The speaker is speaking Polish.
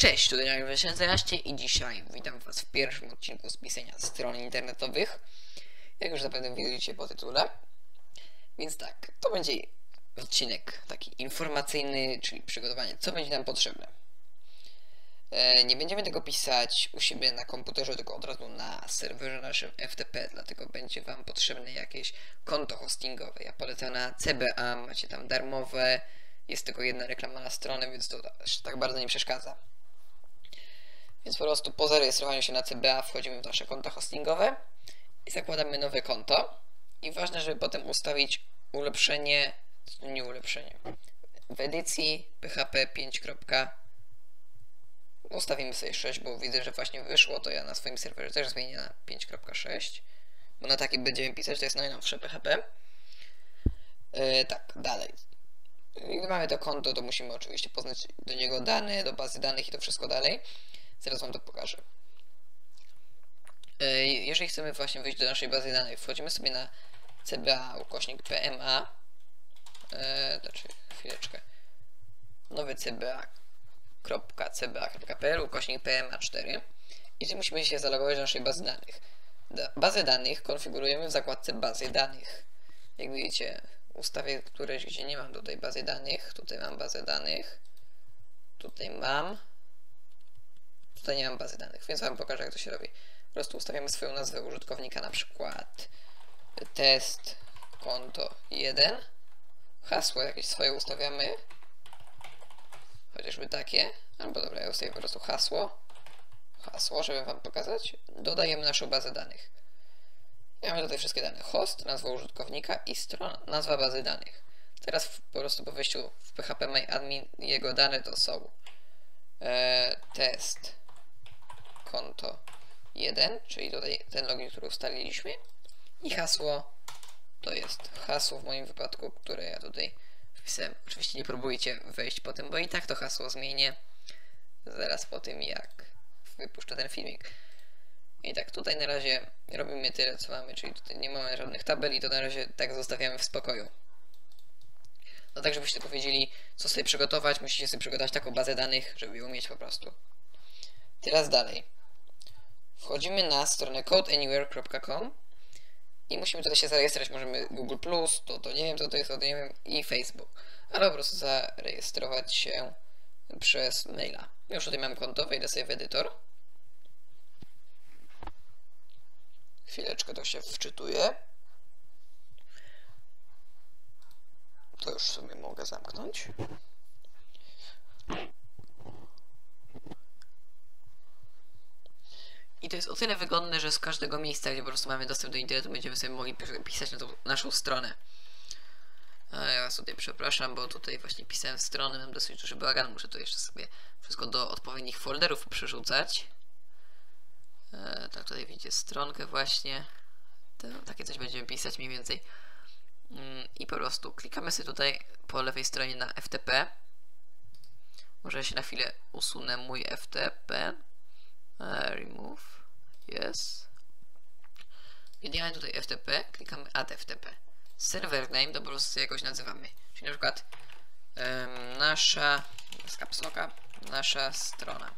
Cześć, tutaj Daniel 2011 i dzisiaj witam Was w pierwszym odcinku z pisania stron internetowych. Jak już zapewne widzicie po tytule. Więc tak, to będzie odcinek taki informacyjny, czyli przygotowanie, co będzie nam potrzebne. E, nie będziemy tego pisać u siebie na komputerze, tylko od razu na serwerze naszym FTP, dlatego będzie Wam potrzebne jakieś konto hostingowe. Ja polecam na CBA, macie tam darmowe, jest tylko jedna reklama na stronę, więc to aż tak bardzo nie przeszkadza. Więc po prostu po zarejestrowaniu się na CBA wchodzimy w nasze konto hostingowe i zakładamy nowe konto. I ważne, żeby potem ustawić ulepszenie, nie ulepszenie, w edycji PHP 5. Ustawimy sobie 6, bo widzę, że właśnie wyszło, to ja na swoim serwerze też zmienię na 5.6, bo na takim będziemy pisać, to jest najnowsze PHP. Yy, tak, dalej. Gdy mamy to konto, to musimy oczywiście poznać do niego dane, do bazy danych i to wszystko dalej. Zaraz Wam to pokażę. E, jeżeli chcemy właśnie wejść do naszej bazy danych, wchodzimy sobie na CBA ukośnik PMA. E, znaczy, chwileczkę. Nowy CBA.cba.pl ukośnik PMA4 i tu musimy się zalogować do naszej bazy danych. Bazę danych konfigurujemy w zakładce bazy danych. Jak widzicie, ustawię któreś, gdzie nie mam tutaj bazy danych. Tutaj mam bazę danych. Tutaj mam. Tutaj nie mam bazy danych, więc Wam pokażę, jak to się robi. Po prostu ustawiamy swoją nazwę użytkownika, na przykład test konto 1. Hasło jakieś swoje ustawiamy. Chociażby takie. Albo dobra, ja ustawię po prostu hasło. Hasło, żeby Wam pokazać. Dodajemy naszą bazę danych. Mamy tutaj wszystkie dane. Host, nazwa użytkownika i strona, nazwa bazy danych. Teraz w, po prostu po wejściu w PHP MyAdmin jego dane to są e, test konto 1, czyli tutaj ten login, który ustaliliśmy i hasło to jest hasło w moim wypadku, które ja tutaj wpisałem. Oczywiście nie próbujcie wejść po tym, bo i tak to hasło zmienię zaraz po tym, jak wypuszczę ten filmik. I tak, tutaj na razie robimy tyle, co mamy, czyli tutaj nie mamy żadnych tabeli, to na razie tak zostawiamy w spokoju. No tak, żebyście powiedzieli, co sobie przygotować, musicie sobie przygotować taką bazę danych, żeby ją mieć po prostu. Teraz dalej. Wchodzimy na stronę codeanywhere.com i musimy tutaj się zarejestrować. Możemy Google+, to, to nie wiem co to jest, to nie wiem, i Facebook. Ale po prostu zarejestrować się przez maila. Już tutaj mam konto, wejdę sobie w edytor. Chwileczkę to się wczytuje. To już sobie mogę zamknąć. To jest o tyle wygodne, że z każdego miejsca, gdzie po prostu mamy dostęp do internetu, będziemy sobie mogli pisać na tą naszą stronę. A ja sobie przepraszam, bo tutaj właśnie pisałem stronę, mam dosyć duży bagan, muszę to jeszcze sobie wszystko do odpowiednich folderów przerzucać. E, tak, tutaj widzicie stronkę właśnie. To, takie coś będziemy pisać mniej więcej. Mm, I po prostu klikamy sobie tutaj po lewej stronie na FTP. Może się na chwilę usunę mój FTP. E, remove. Yes. Wbijamy tutaj FTP, klikamy add FTP. Server name to po prostu jakoś nazywamy. Czyli na przykład um, nasza, z kapsloka, nasza strona.